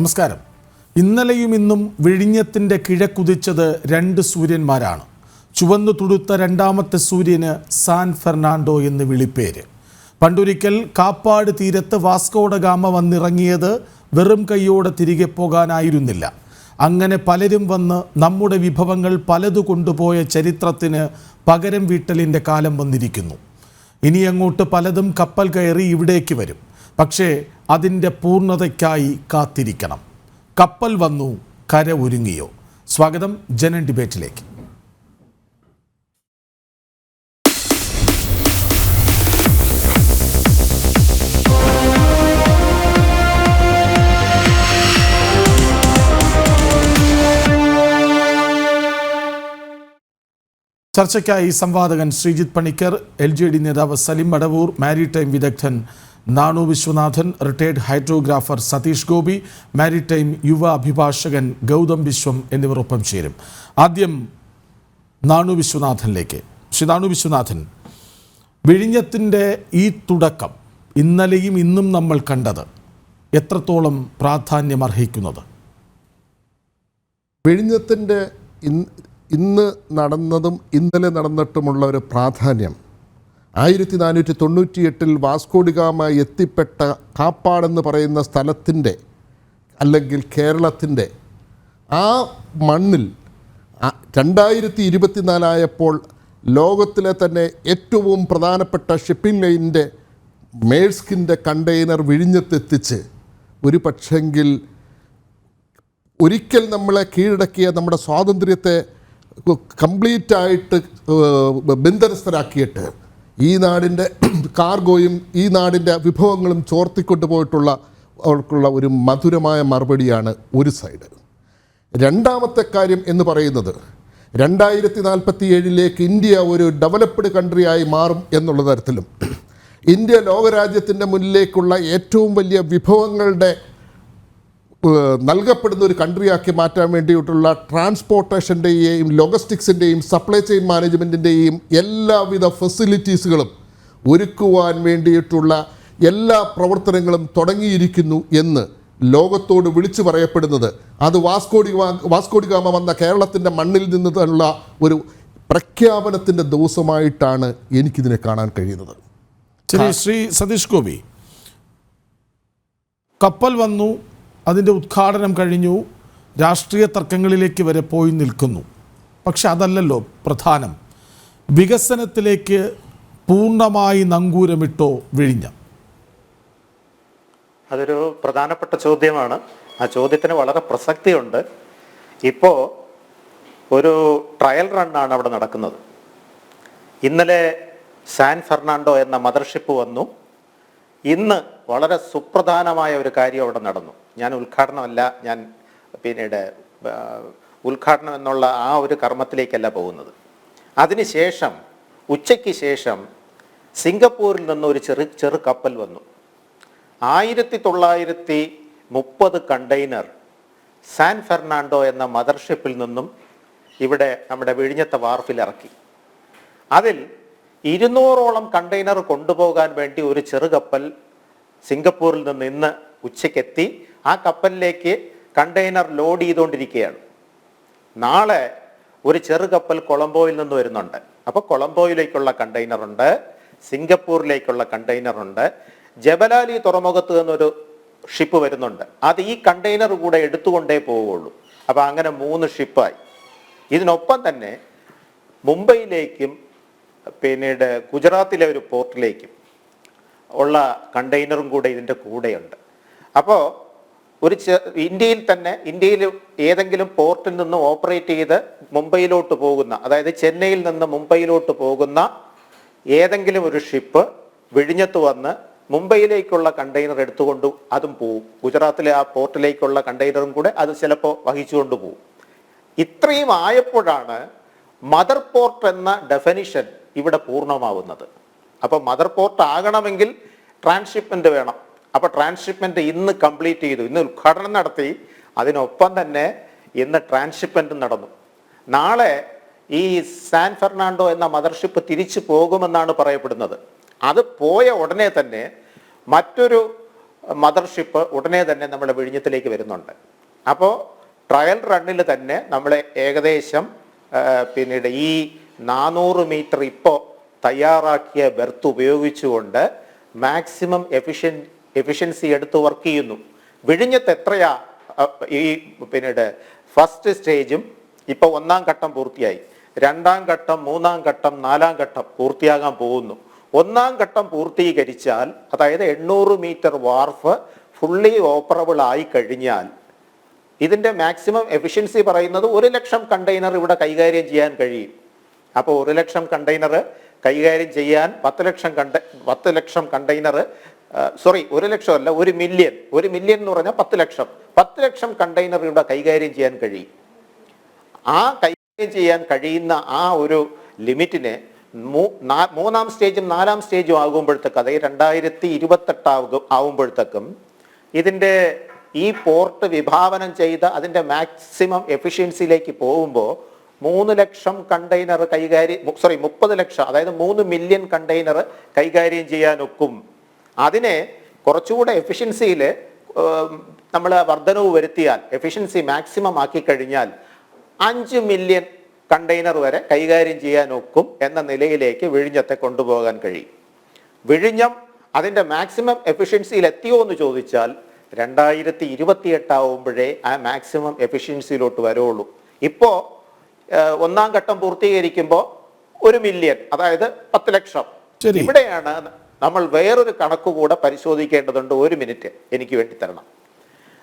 നമസ്കാരം. ഇന്നലെയും ഇന്നും വിഴിഞ്ഞത്തിന്റെ കിഴക്കുതിച്ചത് രണ്ട് സൂര്യന്മാരാണ്. ചുവന്നു തുടുത്ത രണ്ടാമത്തെ സൂര്യന് സാൻ ഫെർണാണ്ടോ എന്ന് വിളിപ്പേര്. പണ്ടൊരിക്കൽ കാപ്പാട് തീരത്ത് വാസ്കോഡ ഗാമ വന്നിറങ്ങിയത് വെറും കൈയോടെ തിരികെ പോകാനായിരുന്നില്ല. അങ്ങനെ പലരും വന്ന് നമ്മുടെ വിഭവങ്ങൾ പലതു കൊണ്ടുപോയ ചരിത്രത്തിന് പകരം വീട്ടലിന്റെ കാലം വന്നിരിക്കുന്നു. ഇനി അങ്ങോട്ട് പലതും കപ്പൽ കയറി ഇവിടേക്ക് വരും. പക്ഷേ അതിന്റെ പൂർണതയ്ക്കായി കാത്തിരിക്കണം. കപ്പൽ വന്നു കര ഒരുങ്ങിയോ സ്വാഗതം ജനൻ ഡിബേറ്റിലേക്ക്. ചർച്ചയ്ക്കായി സംവാദകൻ Sreejith Panicker L J D നേതാവ് സലിം മടവൂർ മാരിടൈം വിദഗ്ധൻ Nanu Viswanathan retired hydrographer Satheesh Gopi maritime യുവ അഭിഭാഷകൻ ഗൗതം വിശ്വം എന്നിവർ ഒപ്പം ചേരും. ആദ്യം നാണു വിശ്വനാഥനിലേക്ക്. ശ്രീ നാണു വിശ്വനാഥൻ വിഴിഞ്ഞത്തിന്റെ ഈ തുടക്കം ഇന്നലെയും ഇന്നും നമ്മൾ കണ്ടത് എത്രത്തോളം പ്രാധാന്യം അർഹിക്കുന്നത് വിഴിഞ്ഞത്തിന്റെ ഇന്ന് നടന്നതും ഇന്നലെ നടന്നിട്ടുമുള്ള ഒരു പ്രാധാന്യം ആയിരത്തി നാനൂറ്റി തൊണ്ണൂറ്റിയെട്ടിൽ വാസ്കോഡിഗാമ എത്തിപ്പെട്ട കാപ്പാടെന്ന് പറയുന്ന സ്ഥലത്തിന്റെ അല്ലെങ്കിൽ കേരളത്തിന്റെ ആ മണ്ണിൽ രണ്ടായിരത്തി ഇരുപത്തിനാലായപ്പോൾ ലോകത്തിലെ തന്നെ ഏറ്റവും പ്രധാനപ്പെട്ട ഷിപ്പിംഗ് ലൈനിന്റെ മേഴ്സ്കിന്റെ കണ്ടെയ്നർ വിഴിഞ്ഞത്തെത്തിച്ച് ഒരു പക്ഷെങ്കിൽ ഒരിക്കൽ നമ്മളെ കീഴടക്കിയ നമ്മുടെ സ്വാതന്ത്ര്യത്തെ കംപ്ലീറ്റായിട്ട് ബന്ധനസ്ഥരാക്കിയിട്ട് ഈ നാടിന്റെ കാർഗോയും ഈ നാടിന്റെ വിഭവങ്ങളും ചോർത്തിക്കൊണ്ടു പോയിട്ടുള്ള അവർക്കുള്ള ഒരു മധുരമായ മറുപടിയാണ് ഒരു സൈഡ്. രണ്ടാമത്തെ കാര്യം എന്ന് പറയുന്നത് രണ്ടായിരത്തി നാൽപ്പത്തി ഏഴിലേക്ക് ഇന്ത്യ ഒരു ഡെവലപ്ഡ് കൺട്രിയായി മാറും എന്നുള്ള തരത്തിലും ഇന്ത്യ ലോകരാജ്യത്തിന്റെ മുന്നിലേക്കുള്ള ഏറ്റവും വലിയ വിഭവങ്ങളുടെ നൽകപ്പെടുന്ന ഒരു കൺട്രിയാക്കി മാറ്റാൻ വേണ്ടിയിട്ടുള്ള ട്രാൻസ്പോർട്ടേഷന്റെയും ലോജിസ്റ്റിക്സിന്റെയും സപ്ലൈ ചെയിൻ മാനേജ്മെന്റിന്റെയും എല്ലാവിധ ഫെസിലിറ്റീസുകളും ഒരുക്കുവാൻ വേണ്ടിയിട്ടുള്ള എല്ലാ പ്രവർത്തനങ്ങളും തുടങ്ങിയിരിക്കുന്നു എന്ന് ലോകത്തോട് വിളിച്ചു പറയപ്പെടുന്നത്. അത് വാസ്കോഡി വാസ്കോഡിഗാമ വന്ന കേരളത്തിന്റെ മണ്ണിൽ നിന്നുള്ള ഒരു പ്രഖ്യാപനത്തിന്റെ ദിവസമായിട്ടാണ് എനിക്കിതിനെ കാണാൻ കഴിയുന്നത്. ശ്രീ സതീഷ് ഗോപി കപ്പൽ വന്നു അതിന്റെ ഉദ്ഘാടനം കഴിഞ്ഞു. രാഷ്ട്രീയ തർക്കങ്ങളിലേക്ക് വരെ പോയി നിൽക്കുന്നു. പക്ഷെ അതല്ലല്ലോ പ്രധാനം. വികസനത്തിലേക്ക് പൂർണമായി നങ്കൂരമിട്ടോ വിഴിഞ്ഞ? അതൊരു പ്രധാനപ്പെട്ട ചോദ്യമാണ്. ആ ചോദ്യത്തിന് വളരെ പ്രസക്തിയുണ്ട്. ഇപ്പോൾ ഒരു ട്രയൽ റണ്ണാണ് അവിടെ നടക്കുന്നത്. ഇന്നലെ സാൻ ഫെർണാണ്ടോ എന്ന മദർഷിപ്പ് വന്നു. ഇന്ന് വളരെ സുപ്രധാനമായ ഒരു കാര്യം അവിടെ നടന്നു. ഞാൻ ഉദ്ഘാടനമല്ല ഞാൻ പിന്നീട് ഉദ്ഘാടനം എന്നുള്ള ആ ഒരു കർമ്മത്തിലേക്കല്ല പോകുന്നത്. അതിനുശേഷം ഉച്ചയ്ക്ക് ശേഷം സിംഗപ്പൂരിൽ നിന്ന് ഒരു ചെറു ചെറു കപ്പൽ വന്നു. ആയിരത്തി തൊള്ളായിരത്തി മുപ്പത് കണ്ടെയ്നർ സാൻ ഫെർണാണ്ടോ എന്ന മദർഷിപ്പിൽ നിന്നും ഇവിടെ നമ്മുടെ വിഴിഞ്ഞത്തെ വാർഫിൽ ഇറക്കി. അതിൽ ഇരുന്നൂറോളം കണ്ടെയ്നർ കൊണ്ടുപോകാൻ വേണ്ടി ഒരു ചെറുകപ്പൽ സിംഗപ്പൂരിൽ നിന്ന് ഇന്ന് ഉച്ചയ്ക്കെത്തി ആ കപ്പലിലേക്ക് കണ്ടെയ്നർ ലോഡ് ചെയ്തുകൊണ്ടിരിക്കുകയാണ്. നാളെ ഒരു ചെറു കപ്പൽ കൊളംബോയിൽ നിന്ന് വരുന്നുണ്ട്. അപ്പോൾ കൊളംബോയിലേക്കുള്ള കണ്ടെയ്നർ ഉണ്ട് സിംഗപ്പൂരിലേക്കുള്ള കണ്ടെയ്നർ ഉണ്ട് ജബലാലി തുറമുഖത്ത് നിന്നൊരു ഷിപ്പ് വരുന്നുണ്ട്. അത് ഈ കണ്ടെയ്നർ കൂടെ എടുത്തുകൊണ്ടേ പോവുകയുള്ളൂ. അപ്പോൾ അങ്ങനെ മൂന്ന് ഷിപ്പായി. ഇതിനൊപ്പം തന്നെ മുംബൈയിലേക്കും പിന്നീട് ഗുജറാത്തിലെ ഒരു പോർട്ടിലേക്കും ഉള്ള കണ്ടെയ്നറും കൂടെ ഇതിന്റെ കൂടെയുണ്ട്. അപ്പോൾ ഒരു ഇന്ത്യയിൽ തന്നെ ഇന്ത്യയിൽ ഏതെങ്കിലും പോർട്ടിൽ നിന്ന് ഓപ്പറേറ്റ് ചെയ്ത് മുംബൈയിലോട്ട് പോകുന്ന അതായത് ചെന്നൈയിൽ നിന്ന് മുംബൈയിലോട്ട് പോകുന്ന ഏതെങ്കിലും ഒരു ഷിപ്പ് വിഴിഞ്ഞത്ത് വന്ന് മുംബൈയിലേക്കുള്ള കണ്ടെയ്നർ എടുത്തുകൊണ്ട് അതും പോവും. ഗുജറാത്തിലെ ആ പോർട്ടിലേക്കുള്ള കണ്ടെയ്നറും കൂടെ അത് ചിലപ്പോൾ വഹിച്ചുകൊണ്ട് പോവും. ഇത്രയും ആയപ്പോഴാണ് മദർ പോർട്ട് എന്ന ഡെഫനിഷൻ ഇവിടെ പൂർണമാവുന്നത്. അപ്പോൾ മദർ പോർട്ട് ആകണമെങ്കിൽ ട്രാൻസ്ഷിപ്മെന്റ് വേണം. അപ്പോൾ ട്രാൻസ്ഷിപ്മെന്റ് ഇന്ന് കംപ്ലീറ്റ് ചെയ്തു. ഇന്ന് ഉദ്ഘാടനം നടത്തി. അതിനൊപ്പം തന്നെ ഇന്ന് ട്രാൻസ്ഷിപ്മെന്റ് നടന്നു. നാളെ ഈ സാൻ ഫെർണാണ്ടോ എന്ന മദർഷിപ്പ് തിരിച്ചു പോകുമെന്നാണ് പറയപ്പെടുന്നത്. അത് പോയ ഉടനെ തന്നെ മറ്റൊരു മദർഷിപ്പ് ഉടനെ തന്നെ നമ്മുടെ വിഴിഞ്ഞത്തിലേക്ക് വരുന്നുണ്ട്. അപ്പോൾ ട്രയൽ റണ്ണിൽ തന്നെ നമ്മൾ ഏകദേശം പിന്നീട് ഈ നാനൂറ് മീറ്റർ ഇപ്പോൾ തയ്യാറാക്കിയ ബെർത്ത് ഉപയോഗിച്ചുകൊണ്ട് മാക്സിമം എഫിഷ്യൻ എഫിഷ്യൻസി എടുത്ത് വർക്ക് ചെയ്യുന്നു. വിഴിഞ്ഞത്ത് എത്രയാ ഈ പിന്നീട് ഫസ്റ്റ് സ്റ്റേജും ഇപ്പൊ ഒന്നാം ഘട്ടം പൂർത്തിയായി. രണ്ടാം ഘട്ടം മൂന്നാം ഘട്ടം നാലാം ഘട്ടം പൂർത്തിയാകാൻ പോകുന്നു. ഒന്നാം ഘട്ടം പൂർത്തീകരിച്ചാൽ അതായത് എണ്ണൂറ് മീറ്റർ വാർഫ് ഫുള്ളി ഓപ്പറബിൾ ആയി കഴിഞ്ഞാൽ ഇതിന്റെ മാക്സിമം എഫിഷ്യൻസി പറയുന്നത് ഒരു ലക്ഷം കണ്ടെയ്നർ ഇവിടെ കൈകാര്യം ചെയ്യാൻ കഴിയും. അപ്പോൾ ഒരു ലക്ഷം കണ്ടെയ്നർ കൈകാര്യം ചെയ്യാൻ പത്ത് ലക്ഷം കണ്ട പത്ത് ലക്ഷം കണ്ടെയ്നർ സോറി ഒരു ലക്ഷം അല്ല ഒരു മില്യൺ ഒരു മില്യൺ എന്ന് പറഞ്ഞാൽ പത്ത് ലക്ഷം. പത്ത് ലക്ഷം കണ്ടെയ്നർ ഇവിടെ കൈകാര്യം ചെയ്യാൻ കഴിയും. ആ കൈകാര്യം ചെയ്യാൻ കഴിയുന്ന ആ ഒരു ലിമിറ്റിനെ മൂന്നാം സ്റ്റേജും നാലാം സ്റ്റേജും ആകുമ്പോഴത്തേക്ക് അതായത് രണ്ടായിരത്തി ഇരുപത്തെട്ടാകും ആകുമ്പോഴത്തേക്കും ഇതിന്റെ ഈ പോർട്ട് വിഭാവനം ചെയ്ത് അതിന്റെ മാക്സിമം എഫിഷ്യൻസിയിലേക്ക് പോകുമ്പോൾ മൂന്ന് ലക്ഷം കണ്ടെയ്നർ കൈകാര്യം സോറി മുപ്പത് ലക്ഷം അതായത് മൂന്ന് മില്യൺ കണ്ടെയ്നർ കൈകാര്യം ചെയ്യാനൊക്കും. അതിനെ കുറച്ചുകൂടെ എഫിഷ്യൻസിയിൽ നമ്മൾ വർധനവ് വരുത്തിയാൽ എഫിഷ്യൻസി മാക്സിമം ആക്കി കഴിഞ്ഞാൽ അഞ്ച് മില്യൺ കണ്ടെയ്നർ വരെ കൈകാര്യം ചെയ്യാൻ ഒക്കും എന്ന നിലയിലേക്ക് വിഴിഞ്ഞത്തെ കൊണ്ടുപോകാൻ കഴിയും. വിഴിഞ്ഞം അതിന്റെ മാക്സിമം എഫിഷ്യൻസിയിൽ എത്തിയോ എന്ന് ചോദിച്ചാൽ രണ്ടായിരത്തി ഇരുപത്തി എട്ടാവുമ്പോഴേ ആ മാക്സിമം എഫിഷ്യൻസിയിലോട്ട് വരുള്ളൂ. ഇപ്പോൾ ഒന്നാം ഘട്ടം പൂർത്തീകരിക്കുമ്പോൾ ഒരു മില്യൺ അതായത് പത്ത് ലക്ഷം. ഇവിടെയാണ് നമ്മൾ വേറൊരു കണക്ക് കൂടെ പരിശോധിക്കേണ്ടതുണ്ട് ഒരു മിനിറ്റ് എനിക്ക് വേണ്ടി തരണം.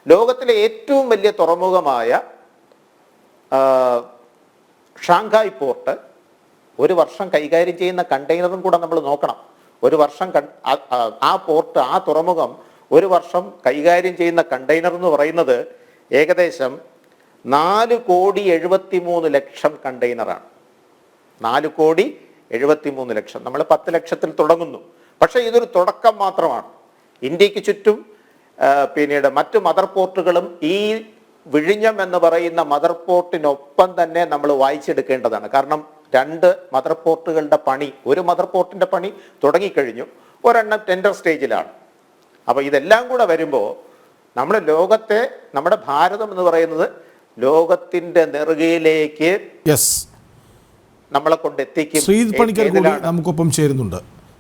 ലോകത്തിലെ ഏറ്റവും വലിയ തുറമുഖമായ ഷാങ്ഹായ് പോർട്ട് ഒരു വർഷം കൈകാര്യം ചെയ്യുന്ന കണ്ടെയ്നറും കൂടെ നമ്മൾ നോക്കണം. ഒരു വർഷം ആ പോർട്ട് ആ തുറമുഖം ഒരു വർഷം കൈകാര്യം ചെയ്യുന്ന കണ്ടെയ്നർ എന്ന് പറയുന്നത് ഏകദേശം നാല് കോടി എഴുപത്തി മൂന്ന് ലക്ഷം കണ്ടെയ്നറാണ്. നാല് കോടി എഴുപത്തി മൂന്ന് ലക്ഷം. നമ്മൾ പത്ത് ലക്ഷത്തിൽ തുടങ്ങുന്നു. പക്ഷേ ഇതൊരു തുടക്കം മാത്രമാണ്. ഇന്ത്യയ്ക്ക് ചുറ്റും പിന്നീട് മറ്റു മദർ പോർട്ടുകളും ഈ വിഴിഞ്ഞം എന്ന് പറയുന്ന മദർ പോർട്ടിനൊപ്പം തന്നെ നമ്മൾ വായിച്ചെടുക്കേണ്ടതാണ്. കാരണം രണ്ട് മദർ പോർട്ടുകളുടെ പണി ഒരു മദർ പോർട്ടിന്റെ പണി തുടങ്ങിക്കഴിഞ്ഞു. ഒരെണ്ണം ടെൻഡർ സ്റ്റേജിലാണ് അപ്പോൾ ഇതെല്ലാം കൂടെ വരുമ്പോൾ നമ്മുടെ ലോകത്തെ നമ്മുടെ ഭാരതം എന്ന് പറയുന്നത് ലോകത്തിന്റെ നെറുകയിലേക്ക് യെസ് നമ്മളെ കൊണ്ട് എത്തിക്കും ശ്രീത് പണിക്കർ കൂടി നമുക്കൊപ്പം ചേരുന്നുണ്ട്.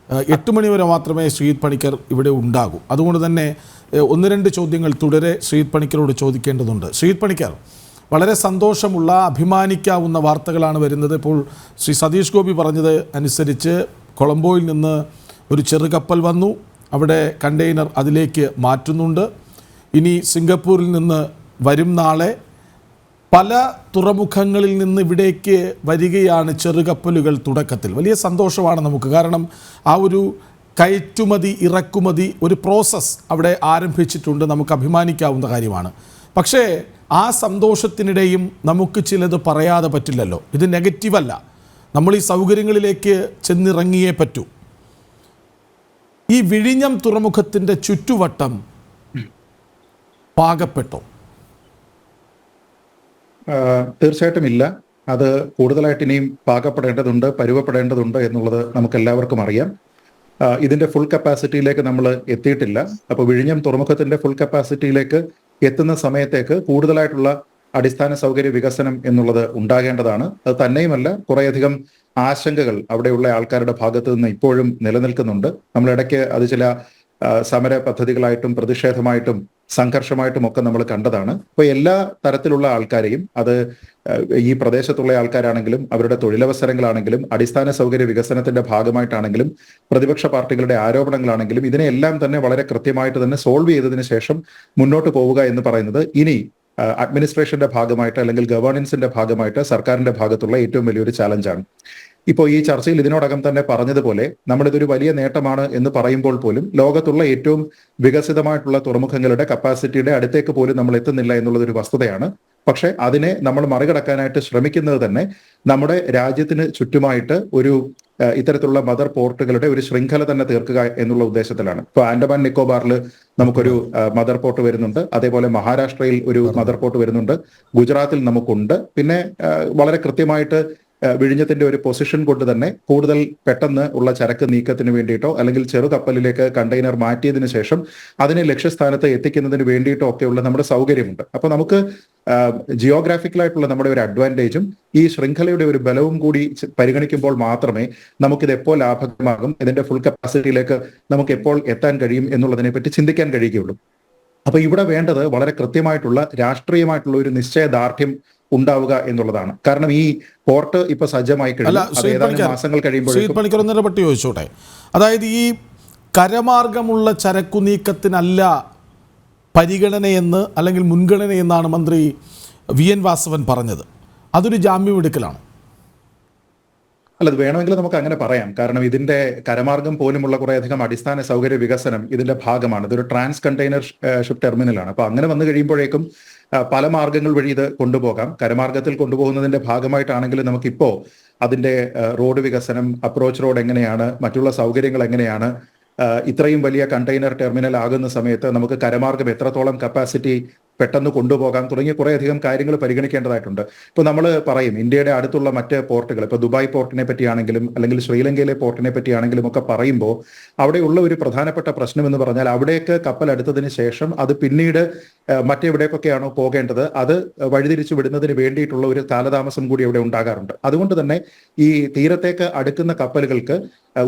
എട്ട് മണിവരെ മാത്രമേ ശ്രീത് പണിക്കർ ഇവിടെ ഉണ്ടാകൂ. അതുകൊണ്ട് തന്നെ ഒന്ന് രണ്ട് ചോദ്യങ്ങൾ തുടരെ ശ്രീത് പണിക്കരോട് ചോദിക്കേണ്ടതുണ്ട്. ശ്രീത് പണിക്കർ വളരെ സന്തോഷമുള്ള അഭിമാനിക്കാവുന്ന വാർത്തകളാണ് വരുന്നത്. ഇപ്പോൾ ശ്രീ സതീഷ് ഗോപി പറഞ്ഞത് അനുസരിച്ച് കൊളംബോയിൽ നിന്ന് ഒരു ചെറുകപ്പൽ വന്നു. അവിടെ കണ്ടെയ്നർ അതിലേക്ക് മാറ്റുന്നുണ്ട്. ഇനി സിംഗപ്പൂരിൽ നിന്ന് വരും നാളെ പല തുറമുഖങ്ങളിൽ നിന്ന് ഇവിടേക്ക് വരികയാണ് ചെറുകപ്പലുകൾ തുടക്കത്തിൽ. വലിയ സന്തോഷമാണ് നമുക്ക്. കാരണം ആ ഒരു കയറ്റുമതി ഇറക്കുമതി ഒരു പ്രോസസ്സ് അവിടെ ആരംഭിച്ചിട്ടുണ്ട്. നമുക്ക് അഭിമാനിക്കാവുന്ന കാര്യമാണ്. പക്ഷേ ആ സന്തോഷത്തിനിടെയും നമുക്ക് ചിലത് പറയാതെ പറ്റില്ലല്ലോ. ഇത് നെഗറ്റീവല്ല. നമ്മൾ ഈ സൗകര്യങ്ങളിലേക്ക് ചെന്നിറങ്ങിയേ പറ്റൂ. ഈ വിഴിഞ്ഞം തുറമുഖത്തിന്റെ ചുറ്റുവട്ടം പാകപ്പെട്ടോ? തീർച്ചയായിട്ടും ഇല്ല. അത് കൂടുതലായിട്ട് ഇനിയും പാകപ്പെടേണ്ടതുണ്ട് പരുവപ്പെടേണ്ടതുണ്ട് എന്നുള്ളത് നമുക്ക് എല്ലാവർക്കും അറിയാം ഇതിന്റെ ഫുൾ കപ്പാസിറ്റിയിലേക്ക് നമ്മൾ എത്തിയിട്ടില്ല. അപ്പോൾ വിഴിഞ്ഞം തുറമുഖത്തിന്റെ ഫുൾ കപ്പാസിറ്റിയിലേക്ക് എത്തുന്ന സമയത്തേക്ക് കൂടുതലായിട്ടുള്ള അടിസ്ഥാന സൗകര്യ വികസനം എന്നുള്ളത് ഉണ്ടാകേണ്ടതാണ്. അത് തന്നെയുമല്ല കുറേയധികം ആശങ്കകൾ അവിടെയുള്ള ആൾക്കാരുടെ ഭാഗത്ത് നിന്ന് ഇപ്പോഴും നിലനിൽക്കുന്നുണ്ട്. നമ്മൾ ഇടയ്ക്ക് അത് ചില സമര പദ്ധതികളായിട്ടും പ്രതിഷേധമായിട്ടും സംഘർഷമായിട്ടും ഒക്കെ നമ്മൾ കണ്ടതാണ്. അപ്പോൾ എല്ലാ തരത്തിലുള്ള ആൾക്കാരെയും അത് ഈ പ്രദേശത്തുള്ള ആൾക്കാരാണെങ്കിലും അവരുടെ തൊഴിലവസരങ്ങളാണെങ്കിലും അടിസ്ഥാന സൗകര്യ വികസനത്തിന്റെ ഭാഗമായിട്ടാണെങ്കിലും പ്രതിപക്ഷ പാർട്ടികളുടെ ആരോപണങ്ങളാണെങ്കിലും ഇതിനെല്ലാം തന്നെ വളരെ കൃത്യമായിട്ട് തന്നെ സോൾവ് ചെയ്തതിനു ശേഷം മുന്നോട്ട് പോവുക എന്ന് പറയുന്നത് ഇനി അഡ്മിനിസ്ട്രേഷന്റെ ഭാഗമായിട്ട് അല്ലെങ്കിൽ ഗവേണൻസിന്റെ ഭാഗമായിട്ട് സർക്കാരിന്റെ ഭാഗത്തുള്ള ഏറ്റവും വലിയൊരു ചാലഞ്ചാണ്. ഇപ്പോൾ ഈ ചർച്ചയിൽ ഇതിനോടകം തന്നെ പറഞ്ഞതുപോലെ നമ്മളിതൊരു വലിയ നേട്ടമാണ് എന്ന് പറയുമ്പോൾ പോലും ലോകത്തുള്ള ഏറ്റവും വികസിതമായിട്ടുള്ള തുറമുഖങ്ങളുടെ കപ്പാസിറ്റിയുടെ അടുത്തേക്ക് പോലും നമ്മൾ എത്തുന്നില്ല എന്നുള്ളതൊരു വസ്തുതയാണ്. പക്ഷേ അതിനെ നമ്മൾ മറികടക്കാനായിട്ട് ശ്രമിക്കുന്നത് തന്നെ നമ്മുടെ രാജ്യത്തിന് ചുറ്റുമായിട്ട് ഒരു ഇത്തരത്തിലുള്ള മദർ പോർട്ടുകളുടെ ഒരു ശൃംഖല തന്നെ തീർക്കുക എന്നുള്ള ഉദ്ദേശത്തിലാണ്. ഇപ്പോൾ ആൻഡമാൻ നിക്കോബാറിൽ നമുക്കൊരു മദർ പോർട്ട് വരുന്നുണ്ട്. അതേപോലെ മഹാരാഷ്ട്രയിൽ ഒരു മദർ പോർട്ട് വരുന്നുണ്ട്. ഗുജറാത്തിൽ നമുക്കുണ്ട്. പിന്നെ വളരെ കൃത്യമായിട്ട് വിഴിഞ്ഞത്തിന്റെ ഒരു പൊസിഷൻ കൊണ്ട് തന്നെ കൂടുതൽ പെട്ടെന്ന് ഉള്ള ചരക്ക് നീക്കത്തിന് വേണ്ടിയിട്ടോ അല്ലെങ്കിൽ ചെറു കപ്പലിലേക്ക് കണ്ടെയ്നർ മാറ്റിയതിന് ശേഷം അതിനെ ലക്ഷ്യസ്ഥാനത്ത് എത്തിക്കുന്നതിന് വേണ്ടിയിട്ടോ ഒക്കെയുള്ള നമ്മുടെ സൗകര്യമുണ്ട്. അപ്പൊ നമുക്ക് ജിയോഗ്രാഫിക്കലായിട്ടുള്ള നമ്മുടെ ഒരു അഡ്വാന്റേജും ഈ ശൃംഖലയുടെ ഒരു ബലവും കൂടി പരിഗണിക്കുമ്പോൾ മാത്രമേ നമുക്കിത് എപ്പോൾ ലാഭകരമാകും ഇതിന്റെ ഫുൾ കപ്പാസിറ്റിയിലേക്ക് നമുക്ക് എപ്പോൾ എത്താൻ കഴിയും എന്നുള്ളതിനെ പറ്റി ചിന്തിക്കാൻ കഴിയുകയുള്ളൂ. അപ്പൊ ഇവിടെ വേണ്ടത് വളരെ കൃത്യമായിട്ടുള്ള രാഷ്ട്രീയമായിട്ടുള്ള ഒരു നിശ്ചയദാർഢ്യം ഉണ്ടാവുക എന്നുള്ളതാണ്. കാരണം ഈ കോർട്ട് ഇപ്പൊ സജ്ജമായി കഴിഞ്ഞു മാസങ്ങൾ കഴിയുമ്പോൾ പറ്റി ചോദിച്ചോട്ടെ. അതായത് ഈ കരമാർഗമുള്ള ചരക്കു നീക്കത്തിനല്ല പരിഗണനയെന്ന് അല്ലെങ്കിൽ മുൻഗണനയെന്നാണ് മന്ത്രി വി എൻ വാസവൻ പറഞ്ഞത്. അതൊരു ജാമ്യം എടുക്കലാണ്. അല്ല അത് വേണമെങ്കിൽ നമുക്ക് അങ്ങനെ പറയാം. കാരണം ഇതിന്റെ കരമാർഗം പോലുമുള്ള കുറേയധികം അടിസ്ഥാന സൗകര്യ വികസനം ഇതിന്റെ ഭാഗമാണ്. ഇതൊരു ട്രാൻസ് കണ്ടെയ്നർ ഷിപ്പ് ടെർമിനലാണ്. അപ്പൊ അങ്ങനെ വന്നു കഴിയുമ്പോഴേക്കും പല മാർഗങ്ങൾ വഴി ഇത് കൊണ്ടുപോകാം. കരമാർഗത്തിൽ കൊണ്ടുപോകുന്നതിന്റെ ഭാഗമായിട്ടാണെങ്കിൽ നമുക്കിപ്പോ അതിന്റെ റോഡ് വികസനം അപ്രോച്ച് റോഡ് എങ്ങനെയാണ് മറ്റുള്ള സൗകര്യങ്ങൾ എങ്ങനെയാണ് ഇത്രയും വലിയ കണ്ടെയ്നർ ടെർമിനൽ ആകുന്ന സമയത്ത് നമുക്ക് കരമാർഗം എത്രത്തോളം കപ്പാസിറ്റി പെട്ടെന്ന് കൊണ്ടുപോകാം തുടങ്ങിയ കുറേയധികം കാര്യങ്ങൾ പരിഗണിക്കേണ്ടതായിട്ടുണ്ട്. ഇപ്പോൾ നമ്മൾ പറയും ഇന്ത്യയുടെ അടുത്തുള്ള മറ്റ് പോർട്ടുകൾ ഇപ്പോൾ ദുബായ് പോർട്ടിനെ പറ്റിയാണെങ്കിലും അല്ലെങ്കിൽ ശ്രീലങ്കയിലെ പോർട്ടിനെ പറ്റിയാണെങ്കിലും ഒക്കെ പറയുമ്പോൾ അവിടെയുള്ള ഒരു പ്രധാനപ്പെട്ട പ്രശ്നം എന്ന് പറഞ്ഞാൽ അവിടേക്ക് കപ്പൽ എടുത്തതിന് ശേഷം അത് പിന്നീട് മറ്റെവിടേക്കൊക്കെയാണോ പോകേണ്ടത് അത് വഴിതിരിച്ചു വിടുന്നതിന് വേണ്ടിയിട്ടുള്ള ഒരു കാലതാമസം കൂടി അവിടെ ഉണ്ടാകാറുണ്ട്. അതുകൊണ്ട് തന്നെ ഈ തീരത്തേക്ക് അടുക്കുന്ന കപ്പലുകൾക്ക്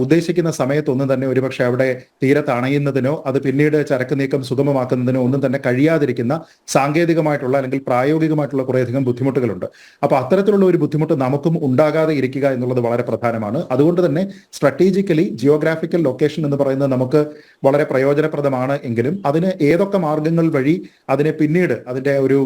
ഉദ്ദേശിക്കുന്ന സമയത്തൊന്നും തന്നെ ഒരുപക്ഷെ അവിടെ തീരത്ത് അണയുന്നതിനോ അത് പിന്നീട് ചരക്ക് നീക്കം സുഗമമാക്കുന്നതിനോ ഒന്നും തന്നെ കഴിയാതിരിക്കുന്ന സാങ്കേതികമായിട്ടുള്ള അല്ലെങ്കിൽ പ്രായോഗികമായിട്ടുള്ള കുറേയധികം ബുദ്ധിമുട്ടുകളുണ്ട്. അപ്പൊ അത്തരത്തിലുള്ള ഒരു ബുദ്ധിമുട്ട് നമുക്കും ഉണ്ടാകാതെ ഇരിക്കുക എന്നുള്ളത് വളരെ പ്രധാനമാണ്. അതുകൊണ്ട് തന്നെ സ്ട്രാറ്റജിക്കലി ജിയോഗ്രാഫിക്കൽ ലൊക്കേഷൻ എന്ന് പറയുന്നത് നമുക്ക് വളരെ പ്രയോജനപ്രദമാണ് എങ്കിലും അതിന് ഏതൊക്കെ മാർഗങ്ങൾ വഴി അതിനെ പിന്നീട് അതിന്റെ ഒരു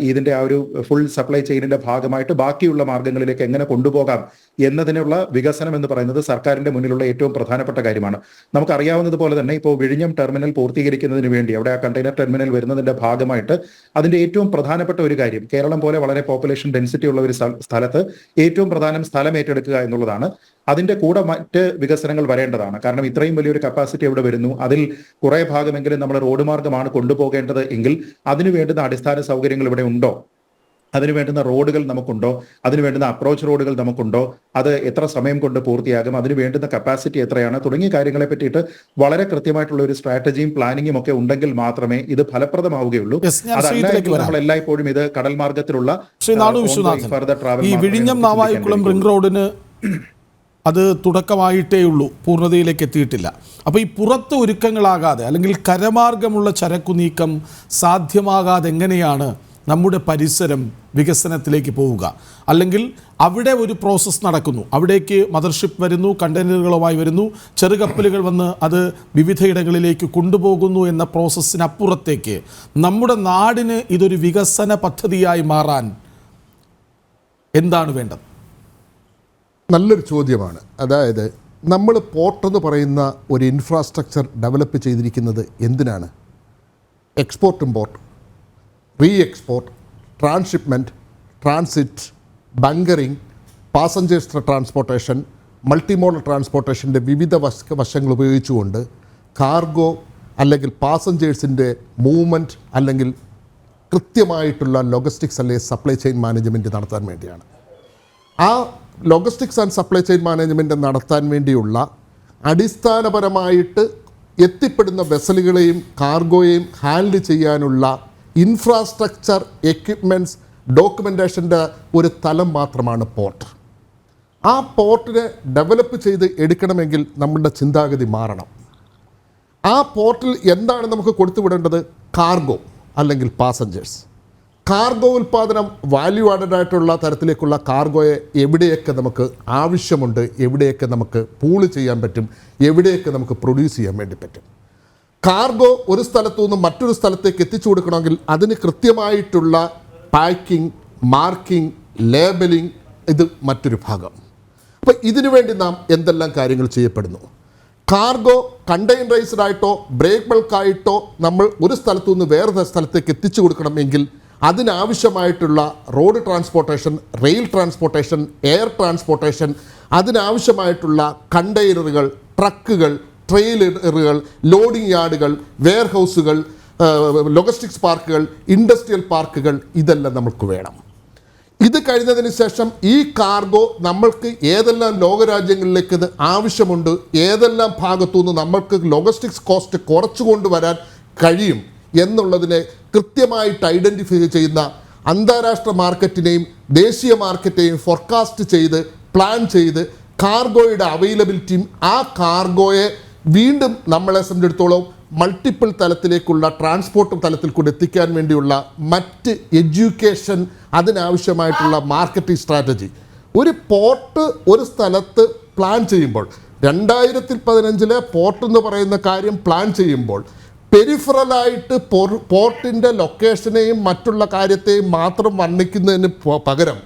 ഇതിന്റെ ആ ഒരു ഫുൾ സപ്ലൈ ചെയിനിന്റെ ഭാഗമായിട്ട് ബാക്കിയുള്ള മാർഗങ്ങളിലേക്ക് എങ്ങനെ കൊണ്ടുപോകാം എന്നതിനുള്ള വികസനം എന്ന് പറയുന്നത് സർക്കാരിന്റെ മുന്നിലുള്ള ഏറ്റവും പ്രധാനപ്പെട്ട കാര്യമാണ്. നമുക്കറിയാവുന്നതുപോലെ തന്നെ ഇപ്പോൾ വിഴിഞ്ഞം ടെർമിനൽ പൂർത്തീകരിക്കുന്നതിന് വേണ്ടി അവിടെ ആ കണ്ടെയ്നർ ടെർമിനൽ വരുന്നതിന്റെ ഭാഗമായിട്ട് അതിന്റെ ഏറ്റവും പ്രധാനപ്പെട്ട ഒരു കാര്യം കേരളം പോലെ വളരെ പോപ്പുലേഷൻ ഡെൻസിറ്റി ഉള്ള ഒരു സ്ഥ- സ്ഥലത്ത് ഏറ്റവും പ്രധാനം സ്ഥലം ഏറ്റെടുക്കുക എന്നുള്ളതാണ്. അതിന്റെ കൂടെ മറ്റ് വികസനങ്ങൾ വരേണ്ടതാണ്. കാരണം ഇത്രയും വലിയൊരു കപ്പാസിറ്റി അവിടെ വരുന്നു. അതിൽ കുറെ ഭാഗമെങ്കിലും നമ്മൾ റോഡ് മാർഗമാണ് കൊണ്ടുപോകേണ്ടത് എങ്കിൽ അതിനു വേണ്ടുന്ന അടിസ്ഥാന സൗകര്യങ്ങൾ ഇവിടെ ഉണ്ടോ? അതിനു വേണ്ടുന്ന റോഡുകൾ നമുക്കുണ്ടോ? അതിനു വേണ്ടുന്ന അപ്രോച്ച് റോഡുകൾ നമുക്കുണ്ടോ? അത് എത്ര സമയം കൊണ്ട് പൂർത്തിയാകും? അതിനു വേണ്ടുന്ന കപ്പാസിറ്റി എത്രയാണ്? തുടങ്ങിയ കാര്യങ്ങളെ പറ്റിയിട്ട് വളരെ കൃത്യമായിട്ടുള്ള ഒരു സ്ട്രാറ്റജിയും പ്ലാനിങ്ങും ഒക്കെ ഉണ്ടെങ്കിൽ മാത്രമേ ഇത് ഫലപ്രദമാവുകയുള്ളൂ. അതല്ല. നമ്മൾ എല്ലായ്പ്പോഴും ഇത് കടൽ മാർഗത്തിലുള്ള ഈ വിഴിഞ്ഞം നാവായിക്കുളം റിംഗ് റോഡിന് അത് തുടക്കമായിട്ടേ ഉള്ളൂ പൂർണതയിലേക്ക് എത്തിയിട്ടില്ല. അപ്പോൾ ഈ പുറത്ത് ഒരുക്കങ്ങളാകാതെ അല്ലെങ്കിൽ കരമാർഗമുള്ള ചരക്കു നീക്കം സാധ്യമാകാതെ എങ്ങനെയാണ് നമ്മുടെ പരിസരം വികസനത്തിലേക്ക് പോവുക? അല്ലെങ്കിൽ അവിടെ ഒരു പ്രോസസ്സ് നടക്കുന്നു. അവിടേക്ക് മദർഷിപ്പ് വരുന്നു കണ്ടെയ്നറുകളുമായി വരുന്നു. ചെറുകപ്പലുകൾ വന്ന് അത് വിവിധയിടങ്ങളിലേക്ക് കൊണ്ടുപോകുന്നു എന്ന പ്രോസസ്സിനപ്പുറത്തേക്ക് നമ്മുടെ നാടിന് ഇതൊരു വികസന പദ്ധതിയായി മാറാൻ എന്താണ് വേണ്ടത്? നല്ലൊരു ചോദ്യമാണ്. അതായത് നമ്മൾ പോർട്ട് എന്ന് പറയുന്ന ഒരു ഇൻഫ്രാസ്ട്രക്ചർ ഡെവലപ്പ് ചെയ്തിരിക്കുന്നത് എന്തിനാണ്? Export import reexport transhipment transit bunkering passengers transportation multimodal ട്രാൻസ്പോർട്ടേഷന്റെ വിവിധ വശ വശങ്ങൾ ഉപയോഗിച്ചുകൊണ്ട് കാർഗോ അല്ലെങ്കിൽ പാസഞ്ചേഴ്സിന്റെ മൂവ്മെന്റ് അല്ലെങ്കിൽ കൃത്യമായിട്ടുള്ള ലോജിസ്റ്റിക്സ് അല്ലെങ്കിൽ സപ്ലൈ ചെയിൻ മാനേജ്മെന്റ് നടത്താൻ വേണ്ടിയാണ്. ആ logistics and supply chain management നടത്താൻ വേണ്ടിയുള്ള അടിസ്ഥാനപരമായിട്ട് എത്തിപ്പെടുന്ന വെസലുകളെയും കാർഗോയെയും ഹാൻഡിൽ ചെയ്യാനുള്ള ഇൻഫ്രാസ്ട്രക്ചർ എക്യുപ്മെന്റ്സ് ഡോക്യുമെന്റേഷന്റെ ഒരു തലം മാത്രമാണ് പോർട്ട് ആ പോർട്ടിനെ ഡെവലപ്പ് ചെയ്ത് എടുക്കണമെങ്കിൽ നമ്മളുടെ ചിന്താഗതി മാറണം. ആ പോർട്ടിൽ എന്താണ് നമുക്ക് കൊടുത്തുവിടേണ്ടത്? കാർഗോ അല്ലെങ്കിൽ പാസഞ്ചേഴ്സ് കാർഗോ ഉൽപാദനം വാല്യൂ ആഡഡ് ആയിട്ടുള്ള തരത്തിലേക്കുള്ള കാർഗോയെ എവിടെയൊക്കെ നമുക്ക് ആവശ്യമുണ്ട് എവിടെയൊക്കെ നമുക്ക് പൂൾ ചെയ്യാൻ പറ്റും എവിടെയൊക്കെ നമുക്ക് പ്രൊഡ്യൂസ് ചെയ്യാൻ വേണ്ടി പറ്റും. കാർഗോ ഒരു സ്ഥലത്തു നിന്ന് മറ്റൊരു സ്ഥലത്തേക്ക് എത്തിച്ചു കൊടുക്കണമെങ്കിൽ അതിന് കൃത്യമായിട്ടുള്ള പാക്കിംഗ് മാർക്കിംഗ് ലേബലിംഗ് ഇത് മറ്റൊരു ഭാഗം. അപ്പോൾ ഇതിനു വേണ്ടി നാം എന്തെല്ലാം കാര്യങ്ങൾ ചെയ്യപ്പെടുന്നു? കാർഗോ കണ്ടെയ്നറൈസ്ഡ് ആയിട്ടോ ബ്രേക്ക് ബൾക്കായിട്ടോ നമ്മൾ ഒരു സ്ഥലത്തു നിന്ന് വേറെ സ്ഥലത്തേക്ക് എത്തിച്ചു കൊടുക്കണമെങ്കിൽ അതിനാവശ്യമായിട്ടുള്ള road transportation rail transportation air transportation അതിനാവശ്യമായിട്ടുള്ള കണ്ടെയ്നറുകൾ ട്രക്കുകൾ ട്രെയിലറുകൾ ലോഡിംഗ് യാർഡുകൾ വെയർഹൗസുകൾ ലൊജിസ്റ്റിക്സ് പാർക്കുകൾ ഇൻഡസ്ട്രിയൽ പാർക്കുകൾ ഇതെല്ലാം നമുക്ക് വേണം. ഇത് കഴിഞ്ഞതിന് ശേഷം ഈ കാർഗോ നമ്മൾക്ക് ഏതെല്ലാം ലോകരാജ്യങ്ങളിലേക്ക് ഇത് ആവശ്യമുണ്ട് ഏതെല്ലാം ഭാഗത്തു നിന്ന് നമ്മൾക്ക് ലോജിസ്റ്റിക്സ് കോസ്റ്റ് കുറച്ചു കൊണ്ടുവരാൻ കഴിയും എന്നുള്ളതിനെ കൃത്യമായിട്ട് ഐഡന്റിഫൈ ചെയ്യുന്ന അന്താരാഷ്ട്ര മാർക്കറ്റിനെയും ദേശീയ മാർക്കറ്റിനെയും ഫോർകാസ്റ്റ് ചെയ്ത് പ്ലാൻ ചെയ്ത് കാർഗോയുടെ അവൈലബിലിറ്റിയും ആ കാർഗോയെ വീണ്ടും നമ്മളെ സംബന്ധിച്ചിടത്തോളം മൾട്ടിപ്പിൾ തലത്തിലേക്കുള്ള ട്രാൻസ്പോർട്ട് തലത്തിൽ കൂടെ എത്തിക്കാൻ വേണ്ടിയുള്ള മറ്റ് എഡ്യൂക്കേഷൻ അതിനാവശ്യമായിട്ടുള്ള മാർക്കറ്റിംഗ് സ്ട്രാറ്റജി ഒരു പോർട്ട് ഒരു സ്ഥലത്ത് പ്ലാൻ ചെയ്യുമ്പോൾ രണ്ടായിരത്തി പതിനഞ്ചിലെ പോർട്ട് എന്ന് പറയുന്ന കാര്യം പ്ലാൻ ചെയ്യുമ്പോൾ പെരിഫറലായിട്ട് പോർട്ടിന്റെ ലൊക്കേഷനെയും മറ്റുള്ള കാര്യത്തെയും മാത്രം വർണിക്കുന്നതിന് പകരം